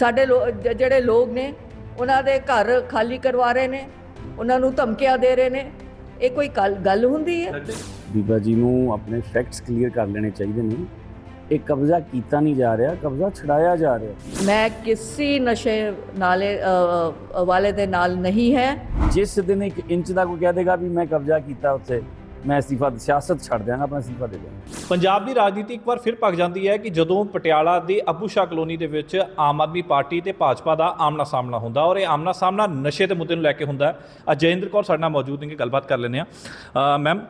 ਸਾਡੇ ਜਿਹੜੇ ਲੋਕ ਨੇ ਉਹਨਾਂ ਦੇ ਘਰ ਖਾਲੀ ਕਰਵਾ ਰਹੇ ਨੇ ਉਹਨਾਂ ਨੂੰ ਧਮਕੀਆਂ ਦੇ ਰਹੇ ਨੇ। ਇਹ ਕੋਈ ਗੱਲ- ਹੁੰਦੀ ਹੈ? ਬੀਬਾ ਜੀ ਨੂੰ ਆਪਣੇ ਫੈਕਟਸ ਕਲੀਅਰ ਕਰ ਲੈਣੇ ਚਾਹੀਦੇ ਨੇ। ਇਹ ਕਬਜ਼ਾ ਕੀਤਾ ਨਹੀਂ ਜਾ ਰਿਹਾ ਕਬਜ਼ਾ ਛਡਾਇਆ ਜਾ ਰਿਹਾ। ਮੈਂ ਕਿਸੇ ਨਸ਼ੇ ਨਾਲੇ ਵਾਲੇ ਦੇ ਨਾਲ ਨਹੀਂ ਹੈ। ਜਿਸ ਦਿਨ ਇੱਕ ਇੰਚ ਦਾ ਕੋਈ ਕਹਿ ਦੇਗਾ ਵੀ ਮੈਂ ਕਬਜ਼ਾ ਕੀਤਾ ਉੱਥੇ ਮੈਂ ਅਸਤੀਫਾ ਸਿਆਸਤ ਛੱਡ ਦਿਆਂਗਾ ਆਪਣਾ ਅਸਤੀਫਾ ਦੇ ਦਿਆਂਗਾ। ਪੰਜਾਬ ਦੀ ਰਾਜਨੀਤੀ ਇੱਕ ਵਾਰ ਫਿਰ ਭਗ ਜਾਂਦੀ ਹੈ ਕਿ ਜਦੋਂ ਪਟਿਆਲਾ ਦੇ ਅਬੂ ਸ਼ਾ ਕਲੋਨੀ ਦੇ ਵਿੱਚ ਆਮ ਆਦਮੀ ਪਾਰਟੀ ਤੇ ਭਾਜਪਾ ਦਾ ਆਮਨਾ ਸਾਹਮਣਾ ਹੁੰਦਾ ਔਰ ਇਹ ਆਮਨਾ ਸਾਹਮਣਾ ਨਸ਼ੇ ਦੇ ਮੁੱਦੇ ਨੂੰ ਲੈ ਕੇ ਹੁੰਦਾ ਹੈ। ਅਜੈਂਦਰ ਕੌਰ ਸਾਡੇ ਨਾਲ ਮੌਜੂਦ ਨੇ ਕਿ ਗੱਲਬਾਤ ਕਰ ਲੈਂਦੇ ਆ ਮੈਮ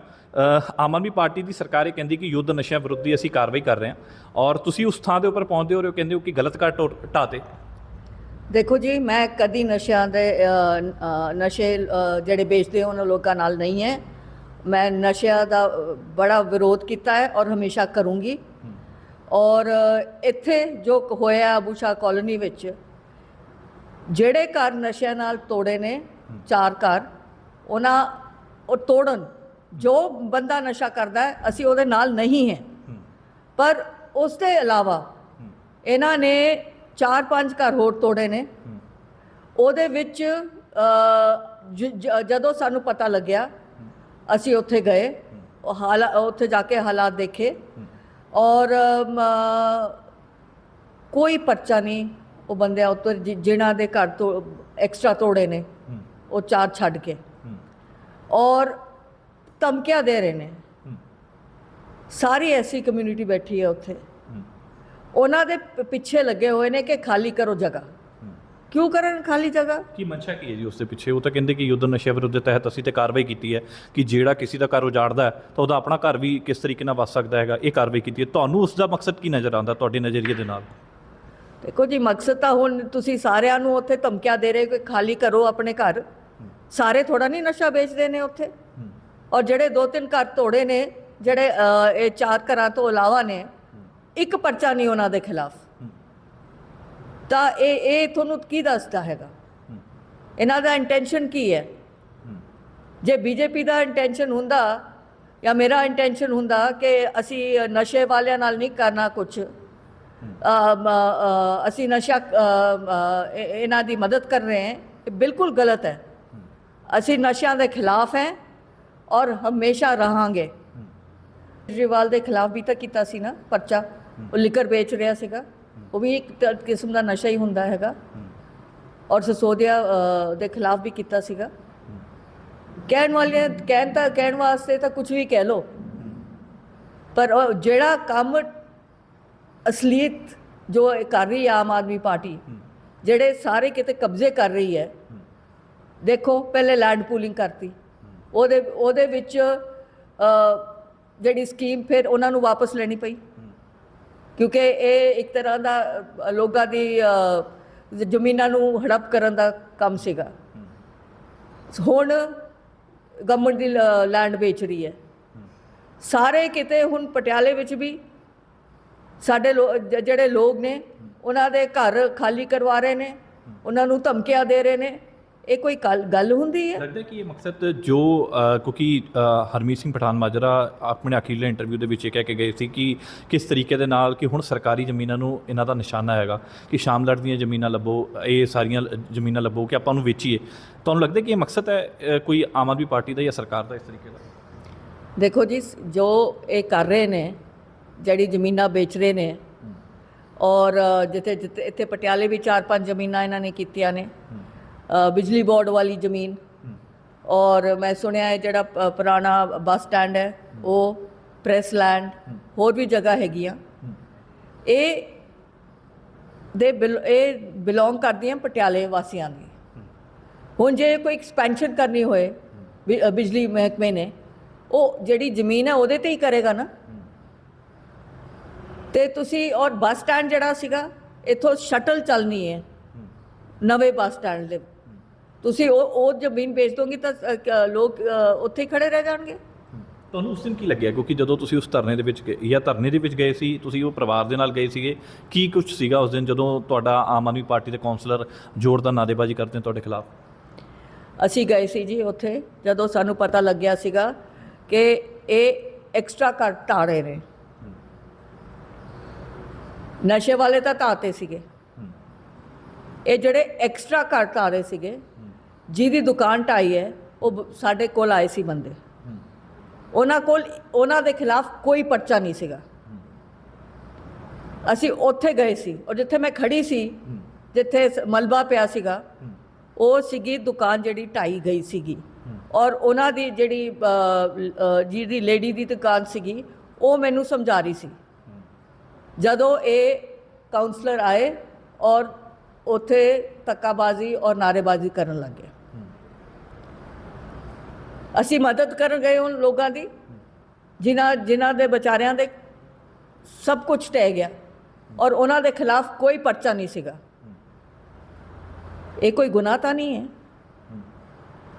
ਆਮ ਆਦਮੀ ਪਾਰਟੀ ਦੀ ਸਰਕਾਰ ਇਹ ਕਹਿੰਦੀ ਕਿ ਯੁੱਧ ਨਸ਼ਿਆਂ ਵਿਰੁੱਧ ਦੀ ਅਸੀਂ ਕਾਰਵਾਈ ਕਰ ਰਹੇ ਹਾਂ ਔਰ ਤੁਸੀਂ ਉਸ ਥਾਂ ਦੇ ਉੱਪਰ ਪਹੁੰਚਦੇ ਹੋ ਰਹੇ ਹੋ ਕਹਿੰਦੇ ਹੋ ਕਿ ਗਲਤ ਕਰ ਢਾਤੇ ਦੇਖੋ ਜੀ ਮੈਂ ਕਦੀ ਨਸ਼ਿਆਂ ਦੇ ਨਸ਼ੇ ਜਿਹੜੇ ਵੇਚਦੇ ਉਹਨਾਂ ਲੋਕਾਂ ਨਾਲ ਨਹੀਂ ਹੈ। ਮੈਂ ਨਸ਼ਿਆਂ ਦਾ ਬੜਾ ਵਿਰੋਧ ਕੀਤਾ ਹੈ ਔਰ ਹਮੇਸ਼ਾ ਕਰੂੰਗੀ। ਔਰ ਇੱਥੇ ਜੋ ਹੋਇਆ ਅਬੂਸ਼ਾ ਕਾਲੋਨੀ ਵਿੱਚ, ਜਿਹੜੇ ਘਰ ਨਸ਼ਿਆਂ ਨਾਲ ਤੋੜੇ ਨੇ, ਚਾਰ ਘਰ, ਉਹਨਾਂ, ਉਹ ਤੋੜਨ, ਜੋ ਬੰਦਾ ਨਸ਼ਾ ਕਰਦਾ ਹੈ, ਅਸੀਂ ਉਹਦੇ ਨਾਲ ਨਹੀਂ ਹੈ। ਪਰ ਉਸ ਦੇ ਇਲਾਵਾ, ਇਹਨਾਂ ਨੇ ਚਾਰ ਪੰਜ ਘਰ ਹੋਰ ਤੋੜੇ ਨੇ। ਉਹਦੇ ਵਿੱਚ ਜਦੋਂ ਸਾਨੂੰ ਪਤਾ ਲੱਗਿਆ ਅਸੀਂ ਉੱਥੇ ਗਏ। ਉਹ ਹਾਲਾ, ਉੱਥੇ ਜਾ ਕੇ ਹਾਲਾਤ ਦੇਖੇ। ਔਰ ਕੋਈ ਪਰਚਾ ਨਹੀਂ। ਉਹ ਬੰਦਿਆਂ ਉੱਤੇ ਜਿ- ਜਿਨ੍ਹਾਂ ਦੇ ਘਰ ਤੋਂ ਐਕਸਟਰਾ ਤੋੜੇ ਨੇ, ਉਹ ਚਾਰ ਛੱਡ ਕੇ। ਔਰ ਧਮਕੀਆਂ ਦੇ ਰਹੇ ਨੇ। ਸਾਰੀ ਐਸੀ ਕਮਿਊਨਿਟੀ ਬੈਠੀ ਹੈ ਉੱਥੇ। ਉਹਨਾਂ ਦੇ ਪਿੱਛੇ ਲੱਗੇ ਹੋਏ ਨੇ ਕਿ ਖਾਲੀ ਕਰੋ ਜਗ੍ਹਾ। ਕਿਉਂ ਕਰਨ ਖਾਲੀ ਜਗ੍ਹਾ? ਕੀ ਮਨਸ਼ਾ ਕੀ ਹੈ ਜੀ ਉਸ ਦੇ ਪਿੱਛੇ? ਉਹ ਤਾਂ ਕਹਿੰਦੇ ਕਿ ਯੁੱਧ ਨਸ਼ਿਆਂ ਵਿਰੁੱਧ ਦੇ ਤਹਿਤ ਅਸੀਂ ਤੇ ਕਾਰਵਾਈ ਕੀਤੀ ਹੈ ਕਿ ਜਿਹੜਾ ਕਿਸੇ ਦਾ ਘਰ ਉਜਾੜਦਾ ਹੈ ਤਾਂ ਉਹਦਾ ਆਪਣਾ ਘਰ ਵੀ ਕਿਸ ਤਰੀਕੇ ਨਾਲ ਵਸ ਸਕਦਾ ਹੈਗਾ ਇਹ ਕਾਰਵਾਈ ਕੀਤੀ ਹੈ। ਤੁਹਾਨੂੰ ਉਸ ਦਾ ਮਕਸਦ ਕੀ ਨਜ਼ਰ ਆਉਂਦਾ ਤੁਹਾਡੇ ਨਜ਼ਰੀਏ ਦੇ ਨਾਲ? ਦੇਖੋ ਜੀ ਮਕਸਦ ਤਾਂ ਹੁਣ ਤੁਸੀਂ ਸਾਰਿਆਂ ਨੂੰ ਉੱਥੇ ਧਮਕੀਆਂ ਦੇ ਰਹੇ ਕਿ ਖਾਲੀ ਕਰੋ ਆਪਣੇ ਘਰ। ਸਾਰੇ ਥੋੜਾ ਨਹੀਂ ਨਸ਼ਾ ਵੇਚਦੇ ਨੇ ਉੱਥੇ। ਔਰ ਜਿਹੜੇ ਦੋ ਤਿੰਨ ਘਰ ਤੋੜੇ ਨੇ ਜਿਹੜੇ ਇਹ ਚਾਰ ਘਰਾਂ ਤੋਂ ਇਲਾਵਾ ਨੇ ਇੱਕ ਪਰਚਾ ਨਹੀਂ ਉਹਨਾਂ ਦੇ ਖਿਲਾਫ। ਤਾਂ ਇਹ ਇਹ ਤੁਹਾਨੂੰ ਕੀ ਦੱਸਦਾ ਹੈਗਾ? ਇਹਨਾਂ ਦਾ ਇੰਟੈਂਸ਼ਨ ਕੀ ਹੈ? ਜੇ ਬੀਜੇਪੀ ਦਾ ਇੰਟੈਂਸ਼ਨ ਹੁੰਦਾ ਜਾਂ ਮੇਰਾ ਇੰਟੈਂਸ਼ਨ ਹੁੰਦਾ ਕਿ ਅਸੀਂ ਨਸ਼ੇ ਵਾਲਿਆਂ ਨਾਲ ਨਹੀਂ ਕਰਨਾ ਕੁਝ ਅਸੀਂ ਨਸ਼ਾ ਇਹਨਾਂ ਦੀ ਮਦਦ ਕਰ ਰਹੇ ਹਾਂ ਇਹ ਬਿਲਕੁਲ ਗਲਤ ਹੈ। ਅਸੀਂ ਨਸ਼ਿਆਂ ਦੇ ਖਿਲਾਫ ਹੈ ਔਰ ਹਮੇਸ਼ਾ ਰਹਾਂਗੇ। ਕੇਜਰੀਵਾਲ ਦੇ ਖਿਲਾਫ ਵੀ ਤਾਂ ਕੀਤਾ ਸੀ ਨਾ ਪਰਚਾ ਉਹ ਲਿਕਰ ਵੇਚ ਰਿਹਾ ਸੀਗਾ। ਉਹ ਵੀ ਇੱਕ ਤ- ਕਿਸਮ ਦਾ ਨਸ਼ਾ ਹੀ ਹੁੰਦਾ ਹੈਗਾ। ਔਰ ਸਸੋਦੀਆ ਅ, ਦੇ ਖਿਲਾਫ ਵੀ ਕੀਤਾ ਸੀਗਾ। ਕਹਿਣ ਵਾਲੇ ਕਹਿਣ ਤਾਂ ਕਹਿਣ ਵਾਸਤੇ ਤਾਂ ਕੁਝ ਵੀ ਕਹਿ ਲੋ ਪਰ ਉਹ ਜਿਹੜਾ ਕੰਮ ਅਸਲੀਅਤ ਜੋ ਇਹ ਕਰ ਰਹੀ ਹੈ ਆਮ ਆਦਮੀ ਪਾਰਟੀ ਜਿਹੜੇ ਸਾਰੇ ਕਿਤੇ ਕਬਜ਼ੇ ਕਰ ਰਹੀ ਹੈ। ਦੇਖੋ ਪਹਿਲੇ ਲੈਂਡ ਪੂਲਿੰਗ ਕਰਤੀ। ਉਹਦੇ ਉਹਦੇ ਵਿੱਚ ਅ, ਜਿਹੜੀ ਸਕੀਮ ਫਿਰ ਉਹਨਾਂ ਨੂੰ ਵਾਪਸ ਲੈਣੀ ਪਈ। ਕਿਉਂਕਿ ਇਹ ਇੱਕ ਤਰ੍ਹਾਂ ਦਾ ਲੋਕਾਂ ਦੀ ਜ਼ਮੀਨਾਂ ਨੂੰ ਹੜਪ ਕਰਨ ਦਾ ਕੰਮ ਸੀਗਾ। ਹੁਣ ਗਵਰਨਮੈਂਟ ਦੀ ਲੈਂਡ ਵੇਚ ਰਹੀ ਹੈ। ਸਾਰੇ ਕਿਤੇ ਹੁਣ ਪਟਿਆਲੇ ਵਿੱਚ ਵੀ ਸਾਡੇ ਲੋ- ਜਿਹੜੇ ਲੋਕ ਨੇ, ਉਹਨਾਂ ਦੇ ਘਰ ਖਾਲੀ ਕਰਵਾ ਰਹੇ ਨੇ, ਉਹਨਾਂ ਨੂੰ ਧਮਕੀਆਂ ਦੇ ਰਹੇ ਨੇ। ਇਹ ਕੋਈ ਗੱਲ- ਹੁੰਦੀ ਹੈ? ਲੱਗਦਾ ਕਿ ਇਹ ਮਕਸਦ ਜੋ ਕਿਉਂਕਿ ਹਰਮੀਤ ਸਿੰਘ ਪਠਾਨ ਮਾਜਰਾ ਆਪਣੇ ਅਖੀਰਲੇ ਇੰਟਰਵਿਊ ਦੇ ਵਿੱਚ ਇਹ ਕਹਿ ਕੇ ਗਏ ਸੀ ਕਿ ਕਿਸ ਤਰੀਕੇ ਦੇ ਨਾਲ ਕਿ ਹੁਣ ਸਰਕਾਰੀ ਜ਼ਮੀਨਾਂ ਨੂੰ ਇਹਨਾਂ ਦਾ ਨਿਸ਼ਾਨਾ ਹੈਗਾ ਕਿ ਸ਼ਾਮਲੜ ਦੀਆਂ ਜ਼ਮੀਨਾਂ ਲੱਭੋ ਇਹ ਸਾਰੀਆਂ ਜ਼ਮੀਨਾਂ ਲੱਭੋ ਕਿ ਆਪਾਂ ਨੂੰ ਵੇਚੀਏ। ਤੁਹਾਨੂੰ ਲੱਗਦਾ ਕਿ ਇਹ ਮਕਸਦ ਹੈ ਕੋਈ ਆਮ ਆਦਮੀ ਪਾਰਟੀ ਦਾ ਜਾਂ ਸਰਕਾਰ ਦਾ ਇਸ ਤਰੀਕੇ ਦਾ? ਦੇਖੋ ਜੀ ਜੋ ਇਹ ਕਰ ਰਹੇ ਨੇ ਜਿਹੜੀ ਜ਼ਮੀਨਾਂ ਵੇਚ ਰਹੇ ਨੇ ਔਰ ਜਿੱਥੇ ਜਿੱਥੇ ਇੱਥੇ ਪਟਿਆਲੇ ਵੀ ਚਾਰ ਪੰਜ ਜ਼ਮੀਨਾਂ ਇਹਨਾਂ ਨੇ ਕੀਤੀਆਂ ਨੇ ਬਿਜਲੀ ਬੋਰਡ ਵਾਲੀ ਜ਼ਮੀਨ। ਔਰ ਮੈਂ ਸੁਣਿਆ ਹੈ ਜਿਹੜਾ ਪ- ਪੁਰਾਣਾ ਬੱਸ ਸਟੈਂਡ ਹੈ ਉਹ ਪ੍ਰੈਸ ਲੈਂਡ ਹੋਰ ਵੀ ਜਗ੍ਹਾ ਹੈਗੀਆਂ। ਇਹ ਦੇ ਬਿਲ- ਇਹ ਬਿਲੋਂਗ ਕਰਦੀਆਂ ਪਟਿਆਲੇ ਵਾਸੀਆਂ ਦੀ। ਹੁਣ ਜੇ ਕੋਈ ਐਕਸਪੈਂਸ਼ਨ ਕਰਨੀ ਹੋਏ ਬਿ- ਅ, ਬਿਜਲੀ ਮਹਿਕਮੇ ਨੇ ਉਹ ਜਿਹੜੀ ਜ਼ਮੀਨ ਹੈ ਉਹਦੇ ਤੇ ਹੀ ਕਰੇਗਾ ਨਾ। ਤੇ ਤੁਸੀਂ ਔਰ ਬੱਸ ਸਟੈਂਡ ਜਿਹੜਾ ਸੀਗਾ ਇੱਥੋਂ ਸ਼ਟਲ ਚੱਲਣੀ ਹੈ। ਨਵੇਂ ਬੱਸ ਸਟੈਂਡ ਦੇ ਤੁਸੀਂ ਉਹ ਉਹ ਜ਼ਮੀਨ ਵੇਚ ਦੋਗੇ ਤਾਂ ਅ, ਲੋਕ ਅ, ਉੱਥੇ ਹੀ ਖੜੇ ਰਹਿ ਜਾਣਗੇ। ਤੁਹਾਨੂੰ ਉਸ ਦਿਨ ਕੀ ਲੱਗਿਆ? ਕਿਉਂਕਿ ਜਦੋਂ ਤੁਸੀਂ ਉਸ ਧਰਨੇ ਦੇ ਵਿੱਚ ਗਏ ਜਾਂ ਧਰਨੇ ਦੇ ਵਿੱਚ ਗਏ ਸੀ ਤੁਸੀਂ ਉਹ ਪਰਿਵਾਰ ਦੇ ਨਾਲ ਗਏ ਸੀਗੇ ਕੀ ਕੁਝ ਸੀਗਾ ਉਸ ਦਿਨ ਜਦੋਂ ਤੁਹਾਡਾ ਆਮ ਆਦਮੀ ਪਾਰਟੀ ਦੇ ਕਾਉਂਸਲਰ ਜ਼ੋਰਦਾਰ ਨਾਅਰੇਬਾਜ਼ੀ ਕਰਦੇ ਨੇ ਤੁਹਾਡੇ ਖਿਲਾਫ? ਅਸੀਂ ਗਏ ਸੀ ਜੀ ਉੱਥੇ ਜਦੋਂ ਸਾਨੂੰ ਪਤਾ ਲੱਗਿਆ ਸੀਗਾ ਕਿ ਇਹ ਐਕਸਟਰਾ ਕਰ ਢਾਹ ਰਹੇ ਨੇ। ਨਸ਼ੇ ਵਾਲੇ ਤਾਂ ਢਾਤੇ ਸੀਗੇ। ਇਹ ਜਿਹੜੇ ਐਕਸਟਰਾ ਘਰ ਆ ਰਹੇ ਸੀਗੇ ਜਿਹਦੀ ਦੁਕਾਨ ਢਾਈ ਹੈ ਉਹ ਬ- ਸਾਡੇ ਕੋਲ ਆਏ ਸੀ ਬੰਦੇ। ਉਹਨਾਂ ਕੋਲ ਉਹਨਾਂ ਦੇ ਖਿਲਾਫ ਕੋਈ ਪਰਚਾ ਨਹੀਂ ਸੀਗਾ। ਅਸੀਂ ਉੱਥੇ ਗਏ ਸੀ ਔਰ ਜਿੱਥੇ ਮੈਂ ਖੜੀ ਸੀ ਜਿੱਥੇ ਸ- ਮਲਬਾ ਪਿਆ ਸੀਗਾ ਉਹ ਸੀਗੀ ਦੁਕਾਨ ਜਿਹੜੀ ਢਾਈ ਗਈ ਸੀਗੀ। ਔਰ ਉਹਨਾਂ ਦੀ ਜਿਹੜੀ ਅ, ਜਿਹਦੀ ਲੇਡੀ ਦੀ ਦੁਕਾਨ ਸੀਗੀ ਉਹ ਮੈਨੂੰ ਸਮਝਾ ਰਹੀ ਸੀ। ਜਦੋਂ ਇਹ ਕਾਉਂਸਲਰ ਆਏ ਔਰ ਉੱਥੇ ਧੱਕਾਬਾਜ਼ੀ ਔਰ ਨਾਰੇਬਾਜ਼ੀ ਕਰਨ ਲੱਗੇ ਅਸੀਂ ਮਦਦ ਕਰਨ ਗਏ ਉਹਨਾਂ ਲੋਕਾਂ ਦੀ। ਜਿਨ੍ਹਾਂ ਜਿਨ੍ਹਾਂ ਦੇ ਵਿਚਾਰਿਆਂ ਦੇ ਸਭ ਕੁਝ ਟਹਿ ਗਿਆ। ਔਰ ਉਹਨਾਂ ਦੇ ਖਿਲਾਫ ਕੋਈ ਪਰਚਾ ਨਹੀਂ ਸੀਗਾ। ਇਹ ਕੋਈ ਗੁਨਾਹ ਤਾਂ ਨਹੀਂ ਹੈ।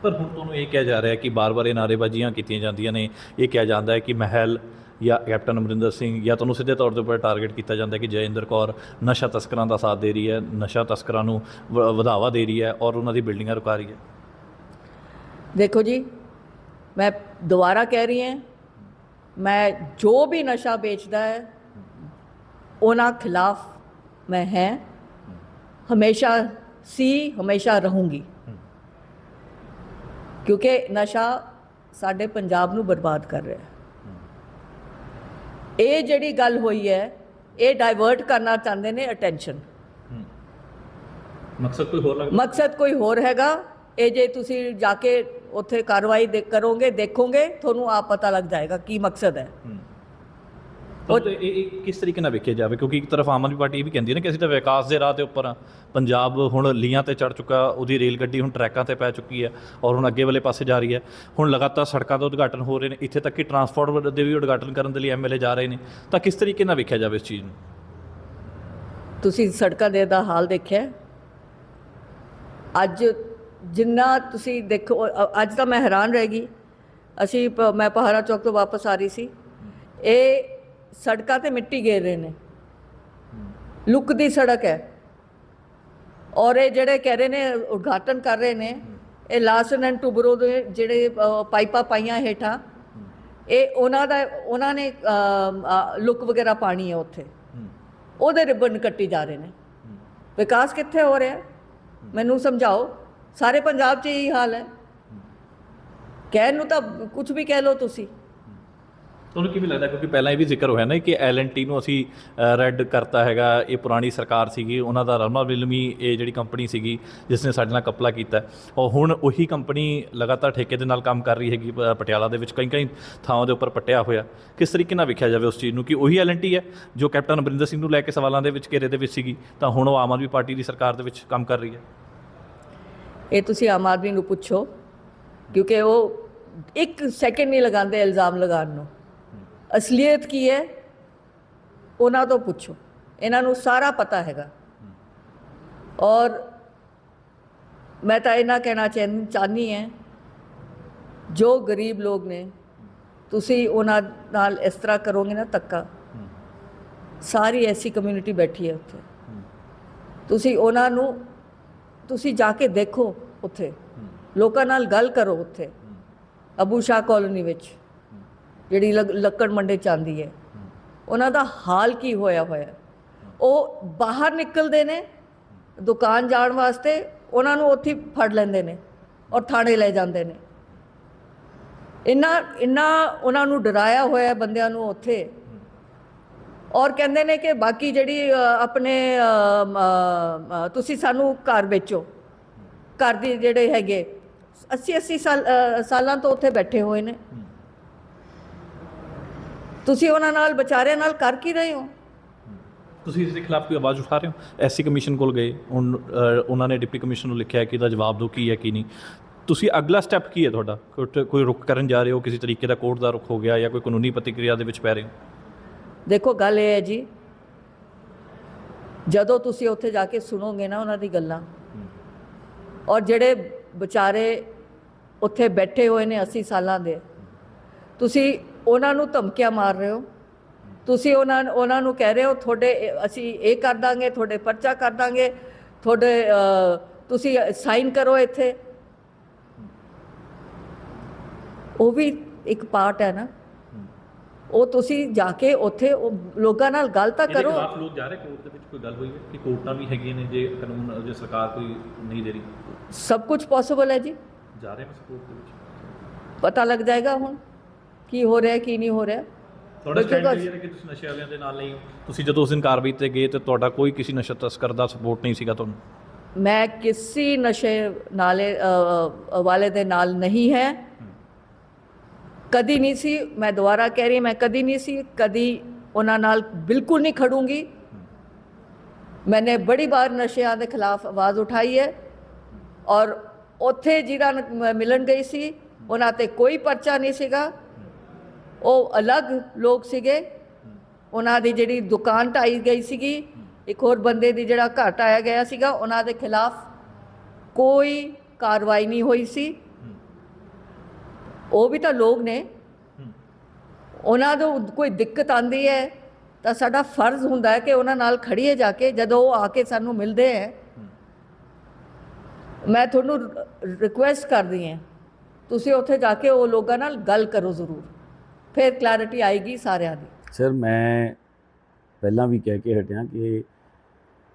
ਪਰ ਹੁਣ ਤੁਹਾਨੂੰ ਇਹ ਕਿਹਾ ਜਾ ਰਿਹਾ ਕਿ ਬਾਰ-ਬਾਰ ਇਹ ਨਾਅਰੇਬਾਜ਼ੀਆਂ ਕੀਤੀਆਂ ਜਾਂਦੀਆਂ ਨੇ। ਇਹ ਕਿਹਾ ਜਾਂਦਾ ਹੈ ਕਿ ਮਹਿਲ ਜਾਂ ਕੈਪਟਨ ਅਮਰਿੰਦਰ ਸਿੰਘ ਜਾਂ ਤੁਹਾਨੂੰ ਸਿੱਧੇ ਤੌਰ ਦੇ ਉੱਪਰ ਟਾਰਗੇਟ ਕੀਤਾ ਜਾਂਦਾ ਹੈ ਕਿ ਜੈਇੰਦਰ ਕੌਰ ਨਸ਼ਾ ਤਸਕਰਾਂ ਦਾ ਸਾਥ ਦੇ ਰਹੀ ਹੈ ਨਸ਼ਾ ਤਸਕਰਾਂ ਨੂੰ ਵਧਾਵਾ ਦੇ ਰਹੀ ਹੈ ਔਰ ਉਹਨਾਂ ਦੀ ਬਿਲਡਿੰਗਾਂ ਰੁਕਾ ਰਹੀ ਹੈ। ਦੇਖੋ ਜੀ ਮੈਂ ਦੁਬਾਰਾ ਕਹਿ ਰਹੀ ਹਾਂ ਮੈਂ ਜੋ ਵੀ ਨਸ਼ਾ ਵੇਚਦਾ ਹੈ ਉਹਨਾਂ ਖਿਲਾਫ ਮੈਂ ਹੈ ਹਮੇਸ਼ਾ ਸੀ ਹਮੇਸ਼ਾ ਰਹੂੰਗੀ। ਕਿਉਂਕਿ ਨਸ਼ਾ ਸਾਡੇ ਪੰਜਾਬ ਨੂੰ ਬਰਬਾਦ ਕਰ ਰਿਹਾ ਹੈ। ਇਹ ਜਿਹੜੀ ਗੱਲ ਹੋਈ ਹੈ ਇਹ ਡਾਇਵਰਟ ਕਰਨਾ ਚਾਹੁੰਦੇ ਨੇ ਅਟੈਂਸ਼ਨ ਮਕਸਦ ਕੋਈ ਹੋਰ ਲੱਗਦਾ? ਮਕਸਦ ਕੋਈ ਹੋਰ ਹੈਗਾ ਇਹ ਜੇ ਤੁਸੀਂ ਜਾ ਕੇ ਉੱਥੇ ਕਾਰਵਾਈ ਦੇ ਕਰੋਗੇ ਦੇਖੋਗੇ ਤੁਹਾਨੂੰ ਆਪ ਪਤਾ ਲੱਗ ਜਾਏਗਾ ਕੀ ਮਕਸਦ ਹੈ। ਉਹ ਤੇ ਇਹ ਇਹ ਕਿਸ ਤਰੀਕੇ ਨਾਲ ਵੇਖਿਆ ਜਾਵੇ? ਕਿਉਂਕਿ ਇੱਕ ਤਰਫ ਆਮ ਆਦਮੀ ਪਾਰਟੀ ਇਹ ਵੀ ਕਹਿੰਦੀ ਹੈ ਨਾ ਕਿ ਅਸੀਂ ਤਾਂ ਵਿਕਾਸ ਦੇ ਰਾਹ ਦੇ ਉੱਪਰ ਆ ਪੰਜਾਬ ਹੁਣ ਲੀਆਂ ਤੇ ਚੜ ਚੁੱਕਾ ਉਹਦੀ ਰੇਲ ਗੱਡੀ ਹੁਣ ਟਰੈਕਾਂ ਤੇ ਪੈ ਚੁੱਕੀ ਹੈ ਔਰ ਹੁਣ ਅੱਗੇ ਵਾਲੇ ਪਾਸੇ ਜਾ ਰਹੀ ਹੈ। ਹੁਣ ਲਗਾਤਾਰ ਸੜਕਾਂ ਦਾ ਉਦਘਾਟਨ ਹੋ ਰਹੇ ਨੇ। ਇੱਥੇ ਤੱਕ ਕਿ ਟਰਾਂਸਪੋਰਟ ਦੇ ਵੀ ਉਦਘਾਟਨ ਕਰਨ ਦੇ ਲਈ ਐਮਐਲਏ ਜਾ ਰਹੇ ਨੇ। ਤਾਂ ਕਿਸ ਤਰੀਕੇ ਨਾਲ ਵੇਖਿਆ ਜਾਵੇ ਇਸ ਚੀਜ਼ ਨੂੰ? ਤੁਸੀਂ ਸੜਕਾਂ ਦੇ ਦਾ ਹਾਲ ਦੇਖਿਆ ਹੈ? ਅੱਜ ਜਿੰਨਾ ਤੁਸੀਂ ਦੇਖੋ ਅ- ਅੱਜ ਤਾਂ ਮੈਂ ਹੈਰਾਨ ਰਹਿ ਗਈ। ਅਸੀਂ ਪ- ਮੈਂ ਪਹਾੜਾ ਚੌਕ ਤੋਂ ਵਾਪਸ ਆ ਰਹੀ ਸੀ। ਇਹ ਸੜਕਾਂ ਤੇ ਮਿੱਟੀ ਗੇਰ ਰਹੇ ਨੇ। ਲੁੱਕ ਦੀ ਸੜਕ ਹੈ। ਔਰ ਇਹ ਜਿਹੜੇ ਕਹਿ ਰਹੇ ਨੇ ਉਦਘਾਟਨ ਕਰ ਰਹੇ ਨੇ ਇਹ ਲਾਸਨ ਐਂਡ ਟੂਬਰੋ ਦੇ ਜਿਹੜੇ ਅ, ਪਾਈਪਾਂ ਪਾਈਆਂ ਹੇਠਾਂ ਇਹ ਉਹਨਾਂ ਦਾ ਉਹਨਾਂ ਨੇ ਲੁੱਕ ਵਗੈਰਾ ਪਾਣੀ ਹੈ ਉੱਥੇ। ਉਹਦੇ ਰਿਬਨ ਕੱਟੀ ਜਾ ਰਹੇ ਨੇ। ਵਿਕਾਸ ਕਿੱਥੇ ਹੋ ਰਿਹਾ? ਹੈ? ਮੈਨੂੰ ਸਮਝਾਓ। ਸਾਰੇ ਪੰਜਾਬ 'ਚ ਇਹੀ ਹਾਲ ਹੈ। ਕਹਿਣ ਨੂੰ ਤਾਂ ਕੁਝ ਵੀ ਕਹਿ ਲਓ ਤੁਸੀਂ। ਤੁਹਾਨੂੰ ਕਿਵੇਂ ਲੱਗਦਾ ਕਿਉਂਕਿ ਪਹਿਲਾਂ ਇਹ ਵੀ ਜ਼ਿਕਰ ਹੋਇਆ ਨਾ ਕਿ ਐਲਐਨਟੀ ਨੂੰ ਅਸੀਂ ਰੈੱਡ ਕਰਤਾ ਹੈਗਾ, ਇਹ ਪੁਰਾਣੀ ਸਰਕਾਰ ਸੀਗੀ, ਉਹਨਾਂ ਦਾ ਰਮਾ ਵਿਲਮੀ ਇਹ ਜਿਹੜੀ ਕੰਪਨੀ ਸੀਗੀ, ਜਿਸ ਨੇ ਸਾਡੇ ਨਾਲ ਕਪਲਾ ਕੀਤਾ। ਔਰ ਹੁਣ ਉਹੀ ਕੰਪਨੀ ਲਗਾਤਾਰ ਠੇਕੇ ਦੇ ਨਾਲ ਕੰਮ ਕਰ ਰਹੀ ਹੈਗੀ ਪਟਿਆਲਾ ਦੇ ਵਿੱਚ ਕਈ ਕਈ ਥਾਵਾਂ ਦੇ ਉੱਪਰ ਪੱਟਿਆ ਹੋਇਆ। ਕਿਸ ਤਰੀਕੇ ਨਾਲ ਵੇਖਿਆ ਜਾਵੇ ਉਸ ਚੀਜ਼ ਨੂੰ ਕਿ ਉਹੀ ਐਲਐਨਟੀ ਹੈ, ਜੋ ਕੈਪਟਨ ਅਮਰਿੰਦਰ ਸਿੰਘ ਨੂੰ ਲੈ ਕੇ ਸਵਾਲਾਂ ਦੇ ਵਿੱਚ ਘੇਰੇ ਦੇ ਵਿੱਚ ਸੀਗੀ, ਤਾਂ ਹੁਣ ਉਹ ਆਮ ਆਦਮੀ ਪਾਰਟੀ ਦੀ ਸਰਕਾਰ ਦੇ ਵਿੱਚ ਕੰਮ ਕਰ ਰਹੀ ਹੈ। ਇਹ ਤੁਸੀਂ ਆਮ ਆਦਮੀ ਨੂੰ ਪੁੱਛੋ, ਕਿਉਂਕਿ ਉਹ ਇੱਕ ਸੈਕਿੰਡ ਨਹੀਂ ਲਗਾਉਂਦੇ ਇਲਜ਼ਾਮ ਲਗਾਉਣ ਨੂੰ। ਅਸਲੀਅਤ ਕੀ ਹੈ? ਉਹਨਾਂ ਤੋਂ ਪੁੱਛੋ। ਇਹਨਾਂ ਨੂੰ ਸਾਰਾ ਪਤਾ ਹੈਗਾ। ਔਰ ਮੈਂ ਤਾਂ ਇਹਨਾਂ ਕਹਿਣਾ ਚਾਹ- ਚਾਹੁੰਦੀ ਹਾਂ, ਜੋ ਗਰੀਬ ਲੋਕ ਨੇ, ਤੁਸੀਂ ਉਹਨਾਂ ਨਾਲ ਇਸ ਤਰ੍ਹਾਂ ਕਰੋਗੇ ਨਾ ਧੱਕਾ। ਸਾਰੀ ਐਸੀ ਕਮਿਊਨਿਟੀ ਬੈਠੀ ਹੈ ਉੱਥੇ। ਤੁਸੀਂ ਉਹਨਾਂ ਨੂੰ ਤੁਸੀਂ ਜਾ ਕੇ ਦੇਖੋ ਉੱਥੇ। ਲੋਕਾਂ ਨਾਲ ਗੱਲ ਕਰੋ ਉੱਥੇ। ਅਬੂ ਸ਼ਾਹ ਕਾਲੋਨੀ ਵਿੱਚ, ਜਿਹੜੀ ਲੱਕ- ਲੱਕੜ ਮੰਡੇ 'ਚ ਚਾਂਦੀ ਹੈ। ਉਹਨਾਂ ਦਾ ਹਾਲ ਕੀ ਹੋਇਆ ਹੋਇਆ? ਉਹ ਬਾਹਰ ਨਿਕਲਦੇ ਨੇ, ਦੁਕਾਨ ਜਾਣ ਵਾਸਤੇ, ਉਹਨਾਂ ਨੂੰ ਉੱਥੇ ਫੜ ਲੈਂਦੇ ਨੇ ਔਰ ਥਾਣੇ ਲੈ ਜਾਂਦੇ ਨੇ। ਇੰਨਾ ਇੰਨਾ ਉਹਨਾਂ ਨੂੰ ਡਰਾਇਆ ਹੋਇਆ ਬੰਦਿਆਂ ਨੂੰ ਉੱਥੇ। ਔਰ ਕਹਿੰਦੇ ਨੇ ਕਿ ਬਾਕੀ ਜਿਹੜੀ ਆਪਣੇ ਤੁਸੀਂ ਸਾਨੂੰ ਘਰ ਵੇਚੋ। ਘਰ ਦੇ ਜਿਹੜੇ ਹੈਗੇ 80 80 ਸਾਲ ਤੋਂ ਉੱਥੇ ਬੈਠੇ ਹੋਏ ਨੇ। ਤੁਸੀਂ ਉਹਨਾਂ ਨਾਲ ਵਿਚਾਰਿਆਂ ਨਾਲ ਕਰ ਕੀ ਰਹੇ ਹੋ? ਤੁਸੀਂ ਇਸ ਦੇ ਖਿਲਾਫ ਕੋਈ ਆਵਾਜ਼ ਉਠਾ ਰਹੇ ਹੋ? ਐਸਸੀ ਕਮਿਸ਼ਨ ਕੋਲ ਗਏ ਉਹਨਾਂ ਨੇ ਡਿਪਟੀ ਕਮਿਸ਼ਨ ਨੂੰ ਲਿਖਿਆ ਕਿ ਇਹਦਾ ਜਵਾਬ ਦਿਓ ਕੀ ਹੈ ਕੀ ਨਹੀਂ। ਤੁਸੀਂ ਅਗਲਾ ਸਟੈਪ ਕੀ ਹੈ ਤੁਹਾਡਾ? ਕੋਈ- ਕੋਈ ਰੁਕ ਕਰਨ ਜਾ ਰਹੇ ਹੋ ਕਿਸੇ ਤਰੀਕੇ ਦਾ ਕੋਰਟ ਦਾ ਰੁਖ ਹੋ ਗਿਆ ਜਾਂ ਕੋਈ ਕਾਨੂੰਨੀ ਪ੍ਰਤੀਕਿਰਿਆ ਦੇ ਵਿੱਚ ਪੈ ਰਹੇ ਹੋ? ਦੇਖੋ ਗੱਲ ਇਹ ਹੈ ਜੀ, ਜਦੋਂ ਤੁਸੀਂ ਉੱਥੇ ਜਾ ਕੇ ਸੁਣੋਗੇ ਨਾ ਉਹਨਾਂ ਦੀ ਗੱਲਾਂ, ਔਰ ਜਿਹੜੇ ਵਿਚਾਰੇ ਉੱਥੇ ਬੈਠੇ ਹੋਏ ਨੇ 80 ਸਾਲਾਂ ਦੇ, ਤੁਸੀਂ ਉਹਨਾਂ ਨੂੰ ਧਮਕੀਆਂ ਮਾਰ ਰਹੇ ਹੋ, ਤੁਸੀਂ ਉਹਨਾਂ ਉਹਨਾਂ ਨੂੰ ਕਹਿ ਰਹੇ ਹੋ ਤੁਹਾਡੇ, ਅਸੀਂ ਇਹ ਕਰ ਦਾਂਗੇ, ਤੁਹਾਡੇ ਪਰਚਾ ਕਰ ਦਾਂਗੇ, ਤੁਹਾਡੇ ਤੁਸੀਂ ਸਾਈਨ ਕਰੋ ਇੱਥੇ। ਉਹ ਵੀ ਇੱਕ ਪਾਰਟ ਹੈ ਨਾ। ਉਹ ਤੁਸੀਂ ਜਾ ਕੇ ਉੱਥੇ ਉਹ ਲੋਕਾਂ ਨਾਲ ਗੱਲ ਤਾਂ ਕਰੋ। ਲੋਕ ਜਾ ਰਹੇ ਕੋਰਟ ਦੇ ਵਿੱਚ? ਕੋਈ ਗੱਲ ਹੋਈ ਹੈ ਕਿ ਕੋਰਟਾਂ ਵੀ ਹੈਗੀਆਂ ਨੇ ਜੇ ਕਾਨੂੰਨ ਜੇ ਸਰਕਾਰ ਕੋਈ ਨਹੀਂ ਦੇ ਰਹੀ? ਸਭ ਕੁਝ ਪੋਸੀਬਲ ਹੈ ਜੀ। ਜਾ ਰਹੇ ਨੇ ਸਪੋਰਟ ਦੇ ਵਿੱਚ? ਪਤਾ ਲੱਗ ਜਾਏਗਾ ਹੁਣ ਕੀ ਹੋ ਰਿਹਾ ਕੀ ਨਹੀਂ ਹੋ ਰਿਹਾ। ਤੁਹਾਡਾ ਸਟੈਂਡ ਹੈ ਕਿ ਤੁਸੀਂ ਨਸ਼ੇ ਵਾਲਿਆਂ ਦੇ ਨਾਲ ਨਹੀਂ? ਤੁਸੀਂ ਜਦੋਂ ਉਸ ਦਿਨ ਕਾਰਵਾਈ ਤੇ ਗਏ ਤੇ ਤੁਹਾਡਾ ਕੋਈ ਕਿਸੇ ਨਸ਼ਾ ਤਸਕਰ ਦਾ ਸਪੋਰਟ ਨਹੀਂ ਸੀਗਾ ਤੁਹਾਨੂੰ? ਮੈਂ ਕਿਸੇ ਨਸ਼ੇ ਨਾਲੇ ਵਾਲੇ ਦੇ ਨਾਲ ਨਹੀਂ ਹੈ। ਕਦੀ ਨਹੀਂ ਸੀ, ਮੈਂ ਦੁਬਾਰਾ ਕਹਿ ਰਹੀ ਮੈਂ ਕਦੀ ਨਹੀਂ ਸੀ, ਕਦੀ ਉਹਨਾਂ ਨਾਲ ਬਿਲਕੁਲ ਨਹੀਂ ਖੜੂੰਗੀ। ਮੈਨੇ ਬੜੀ ਵਾਰ ਨਸ਼ਿਆਂ ਦੇ ਖਿਲਾਫ ਆਵਾਜ਼ ਉਠਾਈ ਹੈ ਔਰ ਉੱਥੇ ਜਿਹੜਾ ਨ- ਮ- ਮਿਲਣ ਗਈ ਸੀ, ਉਹਨਾਂ ਤੇ ਕੋਈ ਪਰਚਾ ਨਹੀਂ ਸੀਗਾ। ਉਹ ਅਲੱਗ ਲੋਕ ਸੀਗੇ। ਉਹਨਾਂ ਦੀ ਜਿਹੜੀ ਦੁਕਾਨ ਢਾਈ ਗਈ ਸੀਗੀ, ਇੱਕ ਹੋਰ ਬੰਦੇ ਦੀ ਜਿਹੜਾ ਘਰ ਢਾਇਆ ਗਿਆ ਸੀਗਾ, ਉਹਨਾਂ ਦੇ ਖਿਲਾਫ ਕੋਈ ਕਾਰਵਾਈ ਨਹੀਂ ਹੋਈ ਸੀ। ਉਹ ਵੀ ਤਾਂ ਲੋਕ ਨੇ। ਉਹਨਾਂ ਨੂੰ ਕੋਈ ਦਿੱਕਤ ਆਂਦੀ ਹੈ ਤਾਂ ਸਾਡਾ ਫਰਜ਼ ਹੁੰਦਾ ਹੈ ਕਿ ਉਹਨਾਂ ਨਾਲ ਖੜੀਏ ਜਾ ਕੇ ਜਦੋਂ ਉਹ ਆ ਕੇ ਸਾਨੂੰ ਮਿਲਦੇ ਹੈ। ਮੈਂ ਤੁਹਾਨੂੰ ਰਿਕੁਐਸਟ ਕਰਦੀ ਹਾਂ ਤੁਸੀਂ ਉੱਥੇ ਜਾ ਕੇ ਉਹ ਲੋਕਾਂ ਨਾਲ ਗੱਲ ਕਰੋ ਜ਼ਰੂਰ। ਫਿਰ ਕਲੈਰਿਟੀ ਆਏਗੀ ਸਾਰਿਆਂ ਦੀ। ਸਰ ਮੈਂ ਪਹਿਲਾਂ ਵੀ ਕਹਿ ਕੇ ਹਟਿਆ ਕਿ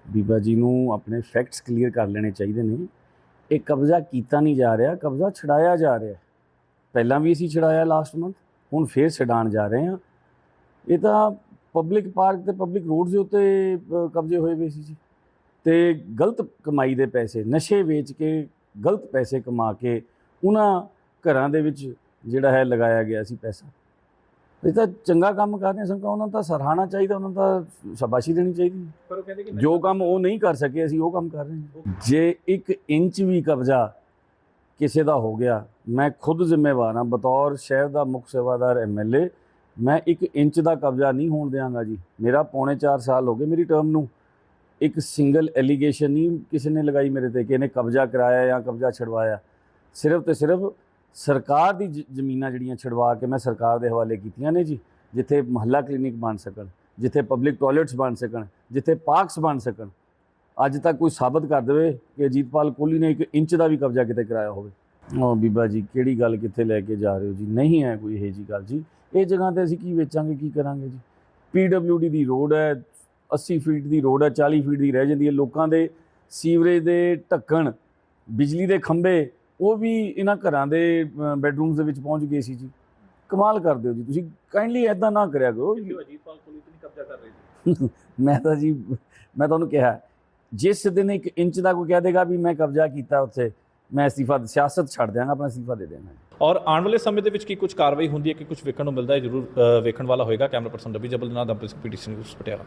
ਬੀਬਾ ਜੀ ਨੂੰ ਆਪਣੇ ਫੈਕਟਸ ਕਲੀਅਰ ਕਰ ਲੈਣੇ ਚਾਹੀਦੇ ਨੇ। ਇਹ ਕਬਜ਼ਾ ਕੀਤਾ ਨਹੀਂ ਜਾ ਰਿਹਾ ਕਬਜ਼ਾ ਛਡਾਇਆ ਜਾ ਰਿਹਾ। ਪਹਿਲਾਂ ਵੀ ਅਸੀਂ ਛਡਾਇਆ ਲਾਸਟ ਮੰਥ ਹੁਣ ਫੇਰ ਛਡਾਣ ਜਾ ਰਹੇ ਹਾਂ। ਇਹ ਤਾਂ ਪਬਲਿਕ ਪਾਰਕ ਤੇ ਪਬਲਿਕ ਰੋਡਸ ਦੇ ਉੱਤੇ ਕਬਜ਼ੇ ਹੋਏ ਹੋਏ ਸੀ ਜੀ। ਤੇ ਗਲਤ ਕਮਾਈ ਦੇ ਪੈਸੇ ਨਸ਼ੇ ਵੇਚ ਕੇ ਗਲਤ ਪੈਸੇ ਕਮਾ ਕੇ ਉਹਨਾਂ ਘਰਾਂ ਦੇ ਵਿੱਚ ਜਿਹੜਾ ਹੈ ਲਗਾਇਆ ਗਿਆ ਸੀ ਪੈਸਾ। ਇਹ ਤਾਂ ਚੰਗਾ ਕੰਮ ਕਰ ਰਹੇ ਸਨ ਉਹਨਾਂ ਤਾਂ ਸਰਾਹਣਾ ਚਾਹੀਦਾ ਉਹਨਾਂ ਤਾਂ ਸ਼ਾਬਾਸ਼ੀ ਦੇਣੀ ਚਾਹੀਦੀ ਹੈ। ਪਰ ਉਹ ਕਹਿੰਦੇ ਕਿ ਜੋ ਕੰਮ ਉਹ ਨਹੀਂ ਕਰ ਸਕੇ ਅਸੀਂ ਉਹ ਕੰਮ ਕਰ ਰਹੇ ਹਾਂ। ਜੇ ਇੱਕ ਇੰਚ ਵੀ ਕਬਜ਼ਾ ਕਿਸੇ ਦਾ ਹੋ ਗਿਆ, ਮੈਂ ਖੁਦ ਜ਼ਿੰਮੇਵਾਰ ਹਾਂ। ਬਤੌਰ ਸ਼ਹਿਰ ਦਾ ਮੁੱਖ ਸੇਵਾਦਾਰ ਐਮਐਲਏ ਮੈਂ ਇੱਕ ਇੰਚ ਦਾ ਕਬਜ਼ਾ ਨਹੀਂ ਹੋਣ ਦਿਆਂਗਾ ਜੀ। ਮੇਰਾ ਪੌਣੇ 4 ਸਾਲ ਹੋ ਗਏ ਮੇਰੀ ਟਰਮ ਨੂੰ। ਇੱਕ ਸਿੰਗਲ ਐਲੀਗੇਸ਼ਨ ਨਹੀਂ ਕਿਸੇ ਨੇ ਲਗਾਈ ਮੇਰੇ ਤੇ ਕਿ ਇਹਨੇ ਕਬਜ਼ਾ ਕਰਾਇਆ ਜਾਂ ਕਬਜ਼ਾ ਛਡਵਾਇਆ। ਸਿਰਫ ਤੇ ਸਿਰਫ ਸਰਕਾਰ ਦੀ ਜ- ਜ਼ਮੀਨਾਂ ਜਿਹੜੀਆਂ ਛਡਵਾ ਕੇ ਮੈਂ ਸਰਕਾਰ ਦੇ ਹਵਾਲੇ ਕੀਤੀਆਂ ਨੇ ਜੀ, ਜਿੱਥੇ ਮਹੱਲਾ ਕਲੀਨਿਕ ਬਣ ਸਕਣ, ਜਿੱਥੇ ਪਬਲਿਕ ਟਾਇਲਟਸ ਬਣ ਸਕਣ, ਜਿੱਥੇ ਪਾਰਕਸ ਬਣ ਸਕਣ। ਅੱਜ ਤੱਕ ਕੋਈ ਸਾਬਤ ਕਰ ਦੇਵੇ ਕਿ ਅਜੀਤਪਾਲ ਕੋਹਲੀ ਨੇ ਇੱਕ ਇੰਚ ਦਾ ਵੀ ਕਬਜ਼ਾ ਕਿਤੇ ਕਰਾਇਆ ਹੋਵੇ। ਉਹ ਬੀਬਾ ਜੀ ਕਿਹੜੀ ਗੱਲ ਕਿੱਥੇ ਲੈ ਕੇ ਜਾ ਰਹੇ ਹੋ ਜੀ? ਨਹੀਂ ਹੈ ਕੋਈ ਇਹ ਜੀ ਗੱਲ ਜੀ। ਇਹ ਜਗ੍ਹਾ ਤੇ ਅਸੀਂ ਕੀ ਵੇਚਾਂਗੇ ਕੀ ਕਰਾਂਗੇ ਜੀ? ਪੀਡਬਲਯੂਡੀ ਦੀ ਰੋਡ ਹੈ 80 ਫੀਟ ਦੀ ਰੋਡ ਹੈ 40 ਫੀਟ ਦੀ ਰਹਿ ਜਾਂਦੀ ਹੈ। ਲੋਕਾਂ ਦੇ ਸੀਵਰੇਜ ਦੇ ਢੱਕਣ ਬਿਜਲੀ ਦੇ ਖੰਭੇ ਉਹ ਵੀ ਇਹਨਾਂ ਘਰਾਂ ਦੇ ਬੈਡਰੂਮਸ ਦੇ ਵਿੱਚ ਪਹੁੰਚ ਗਏ ਸੀ ਜੀ। ਕਮਾਲ ਕਰਦੇ ਹੋ ਜੀ ਤੁਸੀਂ। ਕਾਈਂਡਲੀ ਐਦਾਂ ਨਾ ਕਰਿਆ ਕਰੋ। ਕਿ ਅਜੀਤਪਾਲ ਕੋਲੀ ਨਹੀਂ ਕਬਜ਼ਾ ਕਰ ਰਹੇ ਸੀ ਮੈਂ ਤਾਂ ਜੀ ਮੈਂ ਤੁਹਾਨੂੰ ਕਿਹਾ ਜਿਸ ਦਿਨ ਇੱਕ ਇੰਚ ਦਾ ਕੋਈ ਕਹਿ ਦੇਗਾ ਵੀ ਮੈਂ ਕਬਜ਼ਾ ਕੀਤਾ ਉੱਥੇ, ਮੈਂ ਅਸਤੀਫਾ ਸਿਆਸਤ ਛੱਡ ਦਿਆਂਗਾ, ਆਪਣਾ ਅਸਤੀਫਾ ਦੇ ਦੇਣਾ ਔਰ ਆਉਣ ਵਾਲੇ ਸਮੇਂ ਦੇ ਵਿੱਚ ਕੀ ਕੁਝ ਕਾਰਵਾਈ ਹੁੰਦੀ ਹੈ, ਕਿ ਕੁਝ ਵੇਖਣ ਨੂੰ ਮਿਲਦਾ ਹੈ, ਜ਼ਰੂਰ ਵੇਖਣ ਵਾਲਾ ਹੋਏਗਾ। ਕੈਮਰਾ ਪਰਸਨ ਰਵੀ ਜਬਲ ਨਾਲ ਦਾ ਪੀਟੀਸੀ ਪਟਿਆਲਾ।